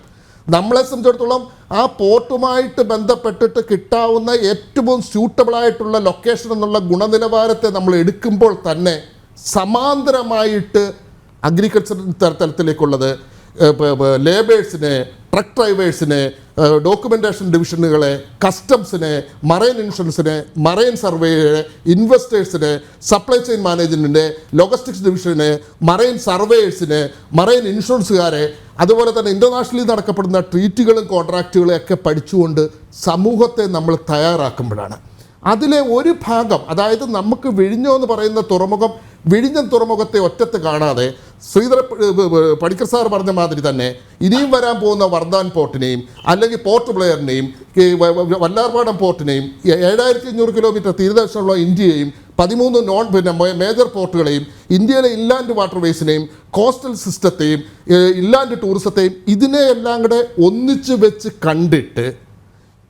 നമ്മളെ സംബന്ധിച്ചിടത്തോളം ആ പോർട്ടുമായിട്ട് ബന്ധപ്പെട്ടിട്ട് കിട്ടാവുന്ന ഏറ്റവും സ്യൂട്ടബിളായിട്ടുള്ള ലൊക്കേഷൻ എന്നുള്ള ഗുണനിലവാരത്തെ നമ്മൾ എടുക്കുമ്പോൾ തന്നെ സമാന്തരമായിട്ട് അഗ്രികൾച്ചർ തലത്തിലേക്കുള്ളത് ലേബേഴ്സിനെ ട്രക്ക് ഡ്രൈവേഴ്സിനെ ഡോക്യുമെന്റേഷൻ ഡിവിഷനുകളെ കസ്റ്റംസിനെ മറൈൻ ഇൻഷുറൻസിനെ മറൈൻ സർവേയെ ഇൻവെസ്റ്റേഴ്സിനെ സപ്ലൈ ചെയിൻ മാനേജ്മെന്റിന്റെ ലോജിസ്റ്റിക്സ് ഡിവിഷനെ മറൈൻ സർവേയേഴ്സിനെ മറൈൻ ഇൻഷുറൻസുകാരെ അതുപോലെ തന്നെ ഇന്റർനാഷണലി നടക്കപ്പെടുന്ന ട്രീറ്റുകളും കോൺട്രാക്റ്റുകളും ഒക്കെ പഠിച്ചുകൊണ്ട് സമൂഹത്തെ നമ്മൾ തയ്യാറാക്കുമ്പോഴാണ്. അതിലെ ഒരു ഭാഗം അതായത് നമുക്ക് വിഴിഞ്ഞോ എന്ന് പറയുന്ന തുറമുഖം വിഴിഞ്ഞം തുറമുഖത്തെ ഒറ്റത്ത് കാണാതെ ശ്രീധര പണിക്കർ സാർ പറഞ്ഞ മാതിരി തന്നെ ഇനിയും വരാൻ പോകുന്ന വർദ്ധാൻ പോർട്ടിനെയും അല്ലെങ്കിൽ പോർട്ട് വ- വല്ലാർപാടം പോർട്ടിനെയും ഏഴായിരത്തി അഞ്ഞൂറ് കിലോമീറ്റർ തീരദേശമുള്ള ഇന്ത്യയെയും പതിമൂന്ന് നോൺ പിന്നെ മേജർ പോർട്ടുകളെയും ഇന്ത്യയിലെ ഇൻലാൻഡ് വാട്ടർവേസിനെയും കോസ്റ്റൽ സിസ്റ്റത്തെയും ഇല്ലാൻഡ് ടൂറിസത്തെയും ഇതിനെയെല്ലാം കൂടെ ഒന്നിച്ചു വെച്ച് കണ്ടിട്ട്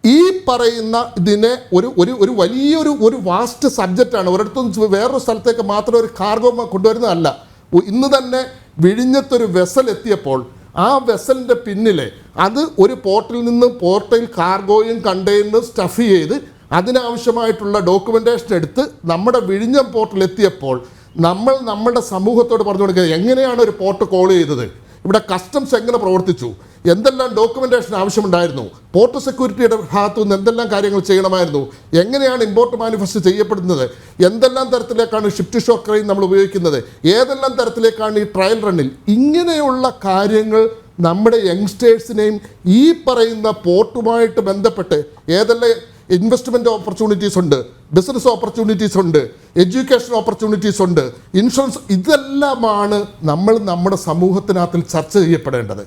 ഈ പറയുന്ന ഇതിനെ ഒരു ഒരു ഒരു വലിയൊരു ഒരു വാസ്റ്റ് സബ്ജക്റ്റാണ് ഒരിടത്തും വേറൊരു സ്ഥലത്തേക്ക് മാത്രം ഒരു കാർഗോ കൊണ്ടുവരുന്നതല്ല. ഇന്ന് തന്നെ വിഴിഞ്ഞത്തൊരു വെസൽ എത്തിയപ്പോൾ ആ വെസലിന്റെ പിന്നിലെ അത് ഒരു പോർട്ടിൽ നിന്ന് പോർട്ടിൽ കാർഗോയും കണ്ടെയ്നറും സ്റ്റഫ് ചെയ്ത് അതിനാവശ്യമായിട്ടുള്ള ഡോക്യുമെന്റേഷൻ എടുത്ത് നമ്മുടെ വിഴിഞ്ഞം പോർട്ടിൽ എത്തിയപ്പോൾ നമ്മൾ നമ്മുടെ സമൂഹത്തോട് പറഞ്ഞു കൊടുക്കുക എങ്ങനെയാണ് ഒരു പോർട്ട് കോൾ ചെയ്തത്? ഇവിടെ കസ്റ്റംസ് എങ്ങനെ പ്രവർത്തിച്ചു? എന്തെല്ലാം ഡോക്യുമെന്റേഷൻ ആവശ്യമുണ്ടായിരുന്നു? പോർട്ട് സെക്യൂരിറ്റിയുടെ ഭാഗത്തു നിന്ന് എന്തെല്ലാം കാര്യങ്ങൾ ചെയ്യണമായിരുന്നു? എങ്ങനെയാണ് ഇമ്പോർട്ട് മാനിഫെസ്റ്റ് ചെയ്യപ്പെടുന്നത്? എന്തെല്ലാം തരത്തിലേക്കാണ് ഷിഫ്റ്റ് ഷോക്ക് ക്രെയിൻ നമ്മൾ ഉപയോഗിക്കുന്നത്? ഏതെല്ലാം തരത്തിലേക്കാണ് ഈ ട്രയൽ റണ്ണിൽ ഇങ്ങനെയുള്ള കാര്യങ്ങൾ നമ്മുടെ യങ്സ്റ്റേഴ്സിനെയും ഈ പറയുന്ന പോർട്ടുമായിട്ട് ബന്ധപ്പെട്ട് ഏതെല്ലാം ഇൻവെസ്റ്റ്മെന്റ് ഓപ്പർച്യൂണിറ്റീസ് ഉണ്ട്? ബിസിനസ് ഓപ്പർച്യൂണിറ്റീസ് ഉണ്ട് എഡ്യൂക്കേഷൻ ഓപ്പർച്യൂണിറ്റീസ് ഉണ്ട് ഇൻഷുറൻസ് ഇതെല്ലാമാണ് നമ്മൾ നമ്മുടെ സമൂഹത്തിനകത്തിൽ ചർച്ച ചെയ്യപ്പെടേണ്ടത്.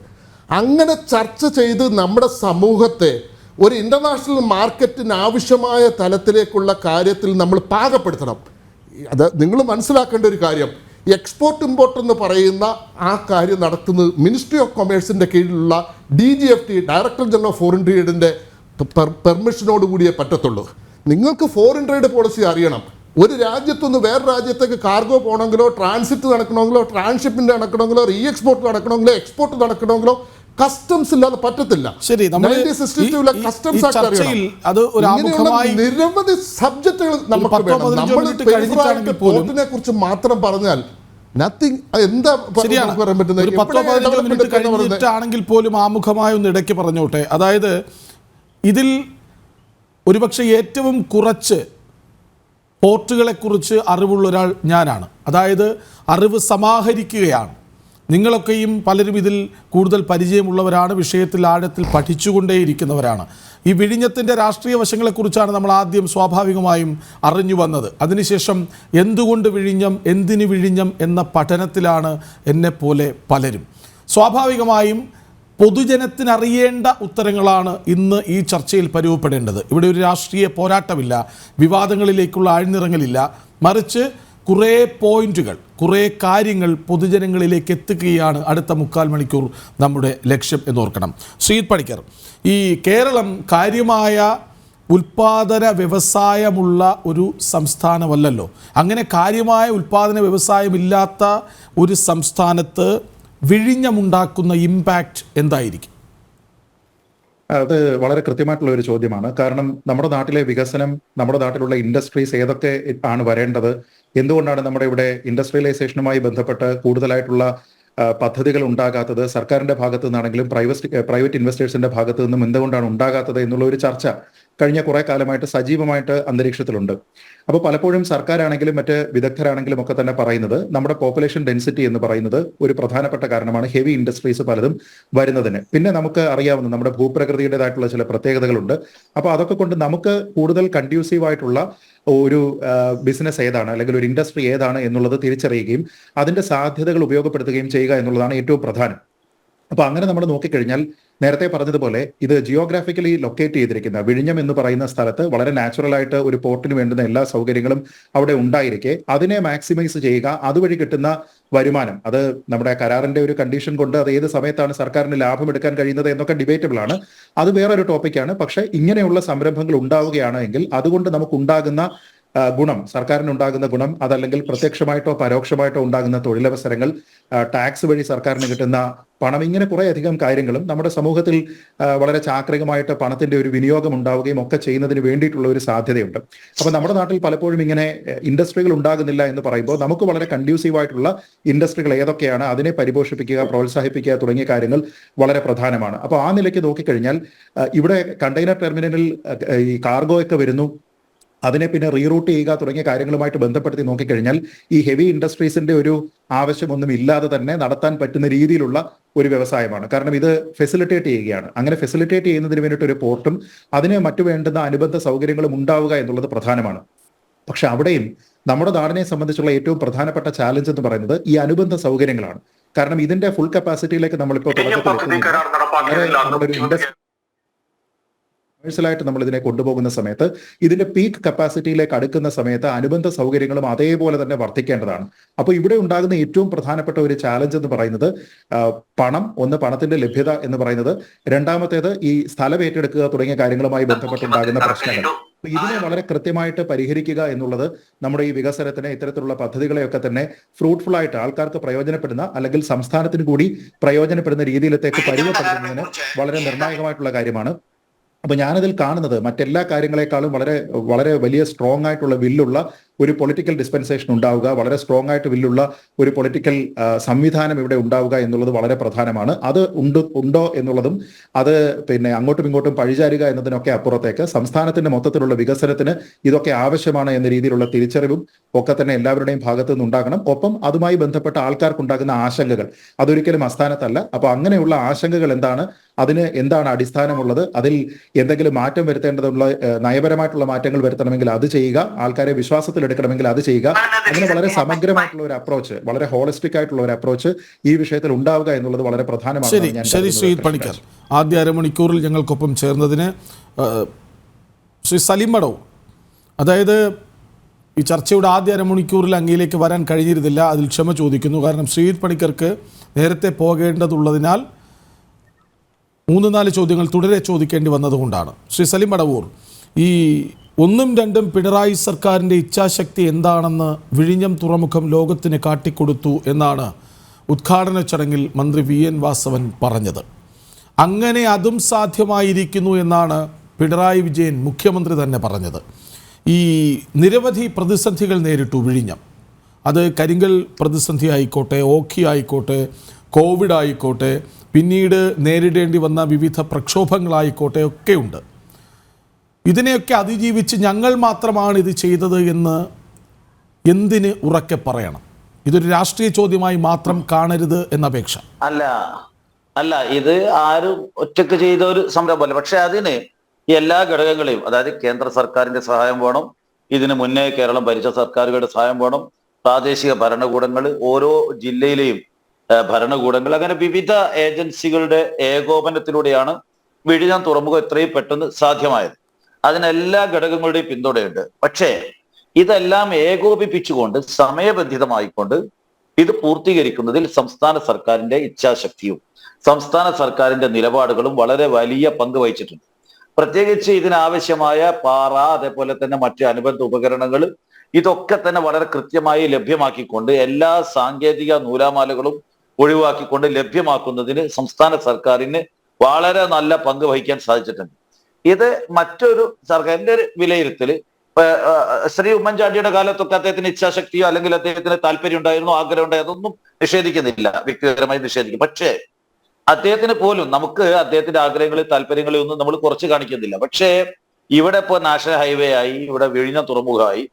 അങ്ങനെ ചർച്ച ചെയ്ത് നമ്മുടെ സമൂഹത്തെ ഒരു ഇന്റർനാഷണൽ മാർക്കറ്റിന് ആവശ്യമായ തലത്തിലേക്കുള്ള കാര്യത്തിൽ നമ്മൾ പാകപ്പെടുത്തണം. അത് നിങ്ങൾ മനസ്സിലാക്കേണ്ട ഒരു കാര്യം എക്സ്പോർട്ട് ഇമ്പോർട്ട് എന്ന് പറയുന്ന ആ കാര്യം നടത്തുന്നത് മിനിസ്ട്രി ഓഫ് കൊമേഴ്സിന്റെ കീഴിലുള്ള D G F T director general of foreign ട്രേഡിന്റെ പെർമിഷനോട് കൂടിയേ പറ്റത്തുള്ളൂ. നിങ്ങൾക്ക് ഫോറിൻ ട്രേഡ് പോളിസി അറിയണം. ഒരു രാജ്യത്തുനിന്ന് വേറെ രാജ്യത്തേക്ക് കാർഗോ പോകണമെങ്കിലോ ട്രാൻസിറ്റ് നടക്കണമെങ്കിലോ ട്രാൻസ്ഷിപ്പിന്റെ നടക്കണമെങ്കിലോ റീ എക്സ്പോർട്ട് നടക്കണമെങ്കിലോ എക്സ്പോർട്ട് നടക്കണമെങ്കിലോ കസ്റ്റംസ് ഇല്ലാതെ പറ്റത്തില്ല. ശരി, നമ്മൾ 1962 ലെ ഈ- ഈ- കസ്റ്റംസ് നിരവധി സബ്ജക്റ്റുകൾ നമുക്ക് വേണം. നമ്മൾ പോർട്ടിനെ കുറിച്ച് മാത്രം പറഞ്ഞാൽ നത്തിങ് എന്താ പറയാൻ പറ്റുന്നത്? പറയുന്നത്? പോലും ആമുഖമായി ഒന്ന് ഇടയ്ക്ക് പറഞ്ഞോട്ടെ. അതായത് ഇതിൽ ഒരുപക്ഷെ ഏറ്റവും കുറച്ച് പോർട്ടുകളെക്കുറിച്ച് അറിവുള്ള ഒരാൾ ഞാനാണ്. അതായത് അറിവ് സമാഹരിക്കുകയാണ്. നിങ്ങളൊക്കെയും പലരും ഇതിൽ കൂടുതൽ പരിചയമുള്ളവരാണ് വിഷയത്തിൽ ആഴത്തിൽ പഠിച്ചുകൊണ്ടേയിരിക്കുന്നവരാണ്. ഈ വിഴിഞ്ഞത്തിന്റെ രാഷ്ട്രീയ വശങ്ങളെക്കുറിച്ചാണ് നമ്മൾ ആദ്യം സ്വാഭാവികമായും അറിഞ്ഞു വന്നത്. അതിനുശേഷം എന്തുകൊണ്ട് വിഴിഞ്ഞം എന്തിന് വിഴിഞ്ഞം എന്ന പഠനത്തിലാണ് എന്നെപ്പോലെ പലരും. സ്വാഭാവികമായും പൊതുജനത്തിന് അറിയേണ്ട ഉത്തരങ്ങളാണ് ഇന്ന് ഈ ചർച്ചയിൽ പരുവപ്പെടേണ്ടത് ഇവിടെ ഒരു രാഷ്ട്രീയ പോരാട്ടമില്ല. വിവാദങ്ങളിലേക്കുള്ള ആഴ്ന്നിറങ്ങലില്ല മറിച്ച് കുറേ പോയിന്റുകൾ കുറേ കാര്യങ്ങൾ പൊതുജനങ്ങളിലേക്ക് എത്തിക്കുകയാണ് അടുത്ത മുക്കാൽ മണിക്കൂർ നമ്മുടെ ലക്ഷ്യം എന്നോർക്കണം. ശ്രീത് പണിക്കർ ഈ കേരളം കാര്യമായ ഉൽപാദന വ്യവസായമുള്ള ഒരു സംസ്ഥാനമല്ലല്ലോ. അങ്ങനെ കാര്യമായ ഉൽപാദന വ്യവസായമില്ലാത്ത ഒരു സംസ്ഥാനത്ത് വിഴിഞ്ഞമുണ്ടാക്കുന്ന ഇമ്പാക്റ്റ് എന്തായിരിക്കും? അത് വളരെ കൃത്യമായിട്ടുള്ള ഒരു ചോദ്യമാണ്. കാരണം നമ്മുടെ നാട്ടിലെ വികസനം നമ്മുടെ നാട്ടിലുള്ള ഇൻഡസ്ട്രീസ് ഏതൊക്കെ ആണ് വരേണ്ടത്? എന്തുകൊണ്ടാണ് നമ്മുടെ ഇവിടെ ഇൻഡസ്ട്രിയലൈസേഷനുമായി ബന്ധപ്പെട്ട് കൂടുതലായിട്ടുള്ള പദ്ധതികൾ ഉണ്ടാകാത്തത്? സർക്കാരിന്റെ ഭാഗത്തു നിന്നാണെങ്കിലും പ്രൈവറ്റ് പ്രൈവറ്റ് ഇൻവെസ്റ്റേഴ്സിന്റെ ഭാഗത്തു നിന്നും എന്തുകൊണ്ടാണ് ഉണ്ടാകാത്തത് എന്നുള്ള ഒരു ചർച്ച കഴിഞ്ഞ കുറെ കാലമായിട്ട് സജീവമായിട്ട് അന്തരീക്ഷത്തിലുണ്ട്. അപ്പോൾ പലപ്പോഴും സർക്കാരാണെങ്കിലും മറ്റ് വിദഗ്ധരാണെങ്കിലും ഒക്കെ തന്നെ പറയുന്നത് നമ്മുടെ പോപ്പുലേഷൻ ഡെൻസിറ്റി എന്ന് പറയുന്നത് ഒരു പ്രധാനപ്പെട്ട കാരണമാണ്. ഹെവി ഇൻഡസ്ട്രീസ് പലതും വരുന്നതിന്. പിന്നെ നമുക്ക് അറിയാവുന്ന നമ്മുടെ ഭൂപ്രകൃതിയുടേതായിട്ടുള്ള ചില പ്രത്യേകതകളുണ്ട്. അപ്പോൾ അതൊക്കെ കൊണ്ട് നമുക്ക് കൂടുതൽ കൺഡ്യൂസീവ് ആയിട്ടുള്ള ഒരു ബിസിനസ് ഏതാണ്? അല്ലെങ്കിൽ ഒരു ഇൻഡസ്ട്രി ഏതാണ് എന്നുള്ളത് തിരിച്ചറിയുകയും അതിന്റെ സാധ്യതകൾ ഉപയോഗപ്പെടുത്തുകയും ചെയ്യുക എന്നുള്ളതാണ് ഏറ്റവും പ്രധാനം. അപ്പൊ അങ്ങനെ നമ്മൾ നോക്കിക്കഴിഞ്ഞാൽ നേരത്തെ പറഞ്ഞതുപോലെ ഇത് ജിയോഗ്രാഫിക്കലി ലൊക്കേറ്റ് ചെയ്തിരിക്കുന്ന വിഴിഞ്ഞം എന്ന് പറയുന്ന സ്ഥലത്ത് വളരെ നാച്ചുറൽ ആയിട്ട് ഒരു പോർട്ടിന് വേണ്ടുന്ന എല്ലാ സൗകര്യങ്ങളും അവിടെ ഉണ്ടായിരിക്കെ. അതിനെ മാക്സിമൈസ് ചെയ്യുക അതുവഴി കിട്ടുന്ന വരുമാനം അത് നമ്മുടെ കരാറിന്റെ ഒരു കണ്ടീഷൻ കൊണ്ട് അത് ഏത് സമയത്താണ് സർക്കാരിന് ലാഭം എടുക്കാൻ കഴിയുന്നത് എന്നൊക്കെ ഡിബേറ്റബിൾ ആണ്. അത് വേറൊരു ടോപ്പിക്കാണ് പക്ഷേ ഇങ്ങനെയുള്ള സംരംഭങ്ങൾ ഉണ്ടാവുകയാണ് എങ്കിൽ അതുകൊണ്ട് നമുക്കുണ്ടാകുന്ന ഗുണം. സർക്കാരിനുണ്ടാകുന്ന ഗുണം അതല്ലെങ്കിൽ പ്രത്യക്ഷമായിട്ടോ പരോക്ഷമായിട്ടോ ഉണ്ടാകുന്ന തൊഴിലവസരങ്ങൾ ടാക്സ് വഴി സർക്കാരിന് കിട്ടുന്ന പണം ഇങ്ങനെ കുറെ അധികം കാര്യങ്ങളും നമ്മുടെ സമൂഹത്തിൽ വളരെ ചാക്രികമായിട്ട് പണത്തിന്റെ ഒരു വിനിയോഗം ഉണ്ടാവുകയും ഒക്കെ ചെയ്യുന്നതിന് വേണ്ടിയിട്ടുള്ള ഒരു സാധ്യതയുണ്ട്. അപ്പൊ നമ്മുടെ നാട്ടിൽ പലപ്പോഴും ഇങ്ങനെ ഇൻഡസ്ട്രികൾ ഉണ്ടാകുന്നില്ല എന്ന് പറയുമ്പോൾ നമുക്ക് വളരെ കണ്ടൂസീവ് ആയിട്ടുള്ള ഇൻഡസ്ട്രികൾ ഏതൊക്കെയാണ് അതിനെ പരിപോഷിപ്പിക്കുക പ്രോത്സാഹിപ്പിക്കുക തുടങ്ങിയ കാര്യങ്ങൾ വളരെ പ്രധാനമാണ്. അപ്പോൾ ആ നിലയ്ക്ക് നോക്കിക്കഴിഞ്ഞാൽ ഇവിടെ കണ്ടെയ്നർ ടെർമിനലിൽ ഈ കാർഗോ ഒക്കെ വരുന്നു. അതിനെ പിന്നെ റീറൂട്ട് ചെയ്യുക തുടങ്ങിയ കാര്യങ്ങളുമായിട്ട് ബന്ധപ്പെടുത്തി നോക്കിക്കഴിഞ്ഞാൽ ഈ ഹെവി ഇൻഡസ്ട്രീസിന്റെ ഒരു ആവശ്യമൊന്നും ഇല്ലാതെ തന്നെ നടത്താൻ പറ്റുന്ന രീതിയിലുള്ള ഒരു വ്യവസായമാണ്. കാരണം ഇത് ഫെസിലിറ്റേറ്റ് ചെയ്യുകയാണ്. അങ്ങനെ ഫെസിലിറ്റേറ്റ് ചെയ്യുന്നതിന് വേണ്ടിയിട്ട് ഒരു പോർട്ടും അതിന് മറ്റു വേണ്ടുന്ന അനുബന്ധ സൗകര്യങ്ങളും ഉണ്ടാവുക എന്നുള്ളത് പ്രധാനമാണ്. പക്ഷെ അവിടെയും നമ്മുടെ നാടിനെ സംബന്ധിച്ചുള്ള ഏറ്റവും പ്രധാനപ്പെട്ട ചാലഞ്ച് എന്ന് പറയുന്നത് ഈ അനുബന്ധ സൗകര്യങ്ങളാണ്. കാരണം ഇതിന്റെ ഫുൾ കപ്പാസിറ്റിയിലേക്ക് നമ്മളിപ്പോൾ തുടക്കത്തിൽ എത്തുന്നില്ല. വളരെ നമ്മളൊരു ഇൻഡസ്ട്രി കമേഴ്സ്യലായിട്ട് നമ്മൾ ഇതിനെ കൊണ്ടുപോകുന്ന സമയത്ത് ഇതിന്റെ പീക്ക് കപ്പാസിറ്റിയിലേക്ക് അടുക്കുന്ന സമയത്ത് അനുബന്ധ സൗകര്യങ്ങളും അതേപോലെ തന്നെ വർദ്ധിക്കേണ്ടതാണ്. അപ്പോൾ ഇവിടെ ഉണ്ടാകുന്ന ഏറ്റവും പ്രധാനപ്പെട്ട ഒരു ചാലഞ്ച് എന്ന് പറയുന്നത് പണം ഒന്ന് പണത്തിന്റെ ലഭ്യത എന്ന് പറയുന്നത്. രണ്ടാമത്തേത് ഈ സ്ഥലം ഏറ്റെടുക്കുക തുടങ്ങിയ കാര്യങ്ങളുമായി ബന്ധപ്പെട്ടുണ്ടാകുന്ന പ്രശ്നങ്ങൾ. ഇതിനെ വളരെ കൃത്യമായിട്ട് പരിഹരിക്കുക എന്നുള്ളത് നമ്മുടെ ഈ വികസനത്തിന് ഇത്തരത്തിലുള്ള പദ്ധതികളെയൊക്കെ തന്നെ ഫ്രൂട്ട്ഫുൾ ആയിട്ട് ആൾക്കാർക്ക് പ്രയോജനപ്പെടുന്ന അല്ലെങ്കിൽ സംസ്ഥാനത്തിന് കൂടി പ്രയോജനപ്പെടുന്ന രീതിയിലത്തേക്ക് പരിവപ്പെടുത്തുന്നതിന് വളരെ നിർണായകമായിട്ടുള്ള കാര്യമാണ്. അപ്പൊ ഞാനതിൽ കാണുന്നത് മറ്റെല്ലാ കാര്യങ്ങളെക്കാളും വളരെ വളരെ വലിയ സ്ട്രോങ് ആയിട്ടുള്ള വില്ലുള്ള ഒരു പൊളിറ്റിക്കൽ ഡിസ്പെൻസേഷൻ ഉണ്ടാവുക വളരെ സ്ട്രോങ് ആയിട്ട് വില്ലുള്ള ഒരു പൊളിറ്റിക്കൽ സംവിധാനം ഇവിടെ ഉണ്ടാവുക എന്നുള്ളത് വളരെ പ്രധാനമാണ്. അത് ഉണ്ട് ഉണ്ടോ എന്നുള്ളതും അത് പിന്നെ അങ്ങോട്ടും ഇങ്ങോട്ടും പഴിചാരുക എന്നതിനൊക്കെ അപ്പുറത്തേക്ക് സംസ്ഥാനത്തിന്റെ മൊത്തത്തിലുള്ള വികസനത്തിന് ഇതൊക്കെ ആവശ്യമാണ് എന്ന രീതിയിലുള്ള തിരിച്ചറിവും ഒക്കെ തന്നെ എല്ലാവരുടെയും ഭാഗത്തു നിന്ന് ഉണ്ടാകണം ഒപ്പം അതുമായി ബന്ധപ്പെട്ട ആൾക്കാർക്കുണ്ടാകുന്ന ആശങ്കകൾ അതൊരിക്കലും അസ്ഥാനത്തല്ല. അപ്പൊ അങ്ങനെയുള്ള ആശങ്കകൾ എന്താണ്? അതിന് എന്താണ് അടിസ്ഥാനമുള്ളത്? അതിൽ എന്തെങ്കിലും മാറ്റം വരുത്തേണ്ടതുള്ള നയപരമായിട്ടുള്ള മാറ്റങ്ങൾ വരുത്തണമെങ്കിൽ അത് ചെയ്യുക ആൾക്കാരെ വിശ്വാസത്തിൽ എടുക്കണമെങ്കിൽ അത് ചെയ്യുക. അങ്ങനെ വളരെ സമഗ്രമായിട്ടുള്ള ഒരു അപ്രോച്ച് വളരെ ഹോളിസ്റ്റിക് ആയിട്ടുള്ള ഒരു അപ്രോച്ച് ഈ വിഷയത്തിൽ ഉണ്ടാവുക എന്നുള്ളത് വളരെ പ്രധാനമാണ് ശരി. ശ്രീ പണിക്കർ. ആദ്യ അരമണിക്കൂറിൽ ഞങ്ങൾക്കൊപ്പം ചേർന്നതിന് ശ്രീ സലിം മടവ് അതായത് ഈ ചർച്ചയുടെ ആദ്യ അരമണിക്കൂറിൽ അങ്ങയിലേക്ക് വരാൻ കഴിഞ്ഞിരുന്നില്ല അതിൽ ക്ഷമ ചോദിക്കുന്നു. കാരണം ശ്രീജിത് പണിക്കർക്ക് നേരത്തെ പോകേണ്ടതുള്ളതിനാൽ മൂന്ന് നാല് ചോദ്യങ്ങൾ തുടരെ ചോദിക്കേണ്ടി വന്നതുകൊണ്ടാണ്. ശ്രീ സലിം അടവൂർ ഈ ഒന്നും രണ്ടും പിണറായി സർക്കാരിന്റെ ഇച്ഛാശക്തി എന്താണെന്ന് വിഴിഞ്ഞം തുറമുഖം ലോകത്തിന് കാട്ടിക്കൊടുത്തു എന്നാണ് ഉദ്ഘാടന ചടങ്ങിൽ മന്ത്രി വി എൻ വാസവൻ പറഞ്ഞത്. അങ്ങനെ അതും സാധ്യമായിരിക്കുന്നു എന്നാണ് പിണറായി വിജയൻ മുഖ്യമന്ത്രി തന്നെ പറഞ്ഞത്. ഈ നിരവധി പ്രതിസന്ധികൾ നേരിട്ടു വിഴിഞ്ഞം. അത് കരിങ്കൽ പ്രതിസന്ധി ആയിക്കോട്ടെ ഓഖി ആയിക്കോട്ടെ കോവിഡ് ആയിക്കോട്ടെ പിന്നീട് നേരിടേണ്ടി വന്ന വിവിധ പ്രക്ഷോഭങ്ങളായിക്കോട്ടെ ഒക്കെയുണ്ട് ഇതിനെയൊക്കെ അതിജീവിച്ച് ഞങ്ങൾ മാത്രമാണ് ഇത് ചെയ്തത് എന്ന് എന്തിന് ഉറക്കെ പറയണം? ഇതൊരു രാഷ്ട്രീയ ചോദ്യമായി മാത്രം കാണരുത് എന്ന അപേക്ഷ. അല്ല അല്ല ഇത് ആരും ഒറ്റയ്ക്ക് ചെയ്ത ഒരു സംരംഭമല്ല. പക്ഷെ അതിന് എല്ലാ ഘടകങ്ങളെയും അതായത് കേന്ദ്ര സർക്കാരിന്റെ സഹായം വേണം ഇതിന് മുന്നേ കേരളം ഭരിച്ച സർക്കാരുകളുടെ സഹായം വേണം പ്രാദേശിക ഭരണകൂടങ്ങൾ ഓരോ ജില്ലയിലെയും ഭരണകൂടങ്ങൾ. അങ്ങനെ വിവിധ ഏജൻസികളുടെ ഏകോപനത്തിലൂടെയാണ് വിഴിഞ്ഞാൻ തുറമുഖം എത്രയും പെട്ടെന്ന് സാധ്യമായത്. അതിനെല്ലാ ഘടകങ്ങളുടെയും പിന്തുണയുണ്ട്. പക്ഷേ ഇതെല്ലാം ഏകോപിപ്പിച്ചുകൊണ്ട് സമയബന്ധിതമായിക്കൊണ്ട് ഇത് പൂർത്തീകരിക്കുന്നതിൽ സംസ്ഥാന സർക്കാരിന്റെ ഇച്ഛാശക്തിയും സംസ്ഥാന സർക്കാരിന്റെ നിലപാടുകളും വളരെ വലിയ പങ്ക് വഹിച്ചിട്ടുണ്ട്. പ്രത്യേകിച്ച് ഇതിനാവശ്യമായ പാറ അതേപോലെ തന്നെ മറ്റ് അനുബന്ധ ഉപകരണങ്ങൾ ഇതൊക്കെ തന്നെ വളരെ കൃത്യമായി ലഭ്യമാക്കിക്കൊണ്ട് എല്ലാ സാങ്കേതിക നൂലാമാലകളും ഒഴിവാക്കിക്കൊണ്ട് ലഭ്യമാക്കുന്നതിന് സംസ്ഥാന സർക്കാരിന് വളരെ നല്ല പങ്ക് വഹിക്കാൻ സാധിച്ചിട്ടുണ്ട്. ഇത് മറ്റൊരു സർക്കാരിന്റെ ഒരു വിലയിരുത്തൽ ഇപ്പൊ, ആ, ശ്രീ ഉമ്മൻചാണ്ടിയുടെ കാലത്തൊക്കെ അദ്ദേഹത്തിന് ഇച്ഛാശക്തിയോ അല്ലെങ്കിൽ അദ്ദേഹത്തിന് താല്പര്യം ഉണ്ടായിരുന്നു ആഗ്രഹം ഉണ്ടായിരുന്നു അതൊന്നും നിഷേധിക്കുന്നില്ല. വ്യക്തിപരമായി നിഷേധിക്കും. പക്ഷേ അദ്ദേഹത്തിന് പോലും നമുക്ക് അദ്ദേഹത്തിന്റെ ആഗ്രഹങ്ങളെ താല്പര്യങ്ങളിൽ ഒന്നും നമ്മൾ കുറച്ച് കാണിക്കുന്നില്ല. പക്ഷേ ഇവിടെ ഇപ്പോൾ നാഷണൽ ഹൈവേ ആയി ഇവിടെ വിഴിഞ്ഞ തുറമുഖമായി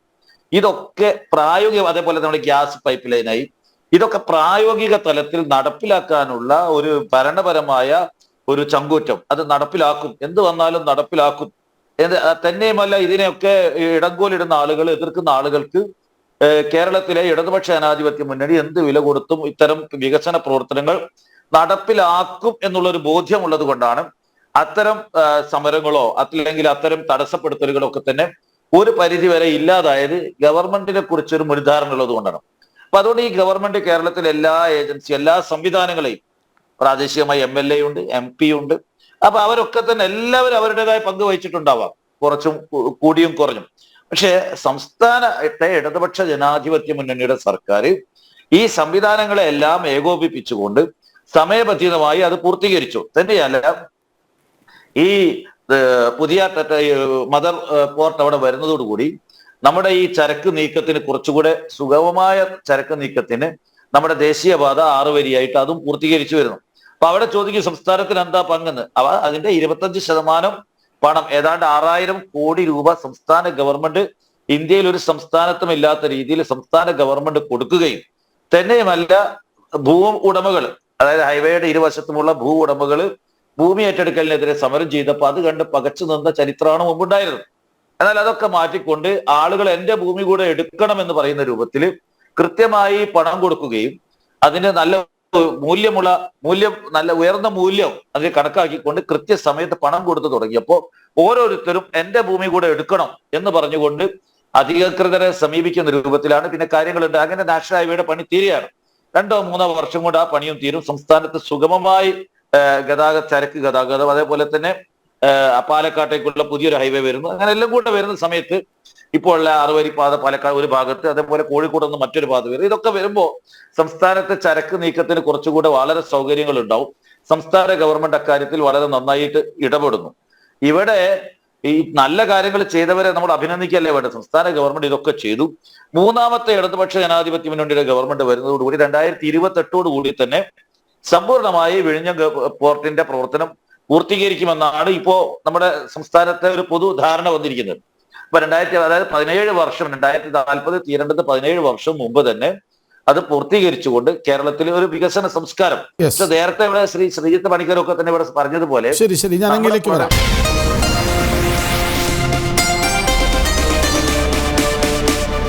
ഇതൊക്കെ പ്രായോഗിക അതേപോലെ നമ്മുടെ ഗ്യാസ് പൈപ്പ് ലൈനായി ഇതൊക്കെ പ്രായോഗിക തലത്തിൽ നടപ്പിലാക്കാനുള്ള ഒരു ഭരണപരമായ ഒരു ചങ്കൂറ്റം. അത് നടപ്പിലാക്കും. എന്ത് വന്നാലും നടപ്പിലാക്കും. തന്നെയുമല്ല ഇതിനെയൊക്കെ ഇടങ്കോലിടുന്ന ആളുകൾ എതിർക്കുന്ന ആളുകൾക്ക് കേരളത്തിലെ ഇടതുപക്ഷ ജനാധിപത്യ മുന്നണി എന്ത് വില കൊടുത്തും ഇത്തരം വികസന പ്രവർത്തനങ്ങൾ നടപ്പിലാക്കും എന്നുള്ള ഒരു ബോധ്യമുള്ളത് കൊണ്ടാണ് അത്തരം സമരങ്ങളോ അല്ലെങ്കിൽ അത്തരം തടസ്സപ്പെടുത്തലുകളോ ഒക്കെ തന്നെ ഒരു പരിധി വരെ ഇല്ലാതായത് ഗവൺമെന്റിനെ കുറിച്ചൊരു മുൻധാരണ ഉള്ളത് കൊണ്ടാണ്. അപ്പൊ അതുകൊണ്ട് ഈ ഗവൺമെന്റ് കേരളത്തിലെ എല്ലാ ഏജൻസി എല്ലാ സംവിധാനങ്ങളെയും പ്രാദേശികമായി എം എൽ എ ഉണ്ട് എം പി ഉണ്ട് അപ്പൊ അവരൊക്കെ തന്നെ എല്ലാവരും അവരുടേതായ പങ്ക് വഹിച്ചിട്ടുണ്ടാവാം. കുറച്ചും കൂടിയും കുറഞ്ഞും. പക്ഷേ സംസ്ഥാനത്തെ ഇടതുപക്ഷ ജനാധിപത്യ മുന്നണിയുടെ സർക്കാർ ഈ സംവിധാനങ്ങളെ എല്ലാം ഏകോപിപ്പിച്ചുകൊണ്ട് സമയബന്ധിതമായി അത് പൂർത്തീകരിച്ചു. തന്നെയല്ല ഈ പുതിയ മദർ പോർട്ട് അവിടെ വരുന്നതോടുകൂടി നമ്മുടെ ഈ ചരക്ക് നീക്കത്തിന് കുറച്ചുകൂടെ സുഗമമായ ചരക്ക് നീക്കത്തിന് നമ്മുടെ ദേശീയപാത ആറ് വരിയായിട്ട് അതും പൂർത്തീകരിച്ചു വരുന്നു. അപ്പൊ അവിടെ ചോദിക്കും സംസ്ഥാനത്തിന് എന്താ പങ്കെന്ന്? അവ അതിന്റെ ഇരുപത്തഞ്ച് ശതമാനം പണം ഏതാണ്ട് ആറായിരം കോടി രൂപ സംസ്ഥാന ഗവൺമെന്റ് ഇന്ത്യയിൽ ഒരു സംസ്ഥാനത്തും ഇല്ലാത്ത രീതിയിൽ സംസ്ഥാന ഗവൺമെന്റ് കൊടുക്കുകയും തന്നെയുമല്ല ഭൂ ഉടമകൾ അതായത് ഹൈവേയുടെ ഇരുവശത്തുമുള്ള ഭൂ ഉടമകൾ ഭൂമി ഏറ്റെടുക്കലിനെതിരെ സമരം ചെയ്തപ്പോൾ അത് കണ്ട് പകച്ചു നിന്ന ചരിത്രമാണ് മുമ്പുണ്ടായിരുന്നത്. എന്നാൽ അതൊക്കെ മാറ്റിക്കൊണ്ട് ആളുകൾ എന്റെ ഭൂമി കൂടെ എടുക്കണം എന്ന് പറയുന്ന രൂപത്തിൽ കൃത്യമായി പണം കൊടുക്കുകയും അതിന് നല്ല മൂല്യമുള്ള മൂല്യം നല്ല ഉയർന്ന മൂല്യം അതിനെ കണക്കാക്കിക്കൊണ്ട് കൃത്യസമയത്ത് പണം കൊടുത്തു തുടങ്ങിയപ്പോൾ ഓരോരുത്തരും എന്റെ ഭൂമി കൂടെ എടുക്കണം എന്ന് പറഞ്ഞുകൊണ്ട് അധികൃതരെ സമീപിക്കുന്ന രൂപത്തിലാണ്. പിന്നെ കാര്യങ്ങളുണ്ട്. അങ്ങനെ നാഷണൽ ഹൈവേയുടെ പണി തീരുകയാണ്. രണ്ടോ മൂന്നോ വർഷം കൊണ്ട് ആ പണിയും തീരും. സംസ്ഥാനത്ത് സുഗമമായി ഗതാഗത ചരക്ക് ഗതാഗതം അതേപോലെ തന്നെ പാലക്കാട്ടേക്കുള്ള പുതിയൊരു ഹൈവേ വരുന്നു. അങ്ങനെ എല്ലാം കൂടെ വരുന്ന സമയത്ത് ഇപ്പോൾ ഉള്ള പാത പാലക്കാട് ഒരു ഭാഗത്ത് അതേപോലെ കോഴിക്കോട് നിന്ന് മറ്റൊരു പാത വരും ഇതൊക്കെ വരുമ്പോൾ സംസ്ഥാനത്തെ ചരക്ക് നീക്കത്തിന് കുറച്ചുകൂടെ വളരെ സൗകര്യങ്ങൾ ഉണ്ടാവും സംസ്ഥാന ഗവൺമെന്റ് അക്കാര്യത്തിൽ വളരെ നന്നായിട്ട് ഇടപെടുന്നു. ഇവിടെ ഈ നല്ല കാര്യങ്ങൾ ചെയ്തവരെ നമ്മൾ അഭിനന്ദിക്കല്ലേ വേണ്ട സംസ്ഥാന ഗവൺമെന്റ് ഇതൊക്കെ ചെയ്തു. മൂന്നാമത്തെ ഇടതുപക്ഷ ജനാധിപത്യ മുന്നണിയുടെ ഗവൺമെന്റ് വരുന്നതോടുകൂടി രണ്ടായിരത്തി ഇരുപത്തെട്ടോടുകൂടി തന്നെ സമ്പൂർണമായി വിഴിഞ്ഞ പോർട്ടിന്റെ പ്രവർത്തനം പൂർത്തീകരിക്കുമെന്നാണ് ഇപ്പോ നമ്മുടെ സംസ്ഥാനത്തെ ഒരു പൊതു ധാരണ വന്നിരിക്കുന്നത്. ഇപ്പൊ രണ്ടായിരത്തി അതായത് പതിനേഴ് വർഷം രണ്ടായിരത്തി നാൽപ്പത് തീരേണ്ടത് പതിനേഴ് വർഷം മുമ്പ് തന്നെ അത് പൂർത്തീകരിച്ചുകൊണ്ട് കേരളത്തിൽ ഒരു വികസന സംസ്കാരം. നേരത്തെ ഇവിടെ ശ്രീ ശ്രീജിത്ത് പണിക്കരൊക്കെ തന്നെ ഇവിടെ പറഞ്ഞതുപോലെ ശരി ശരി. ഞാൻ വരാം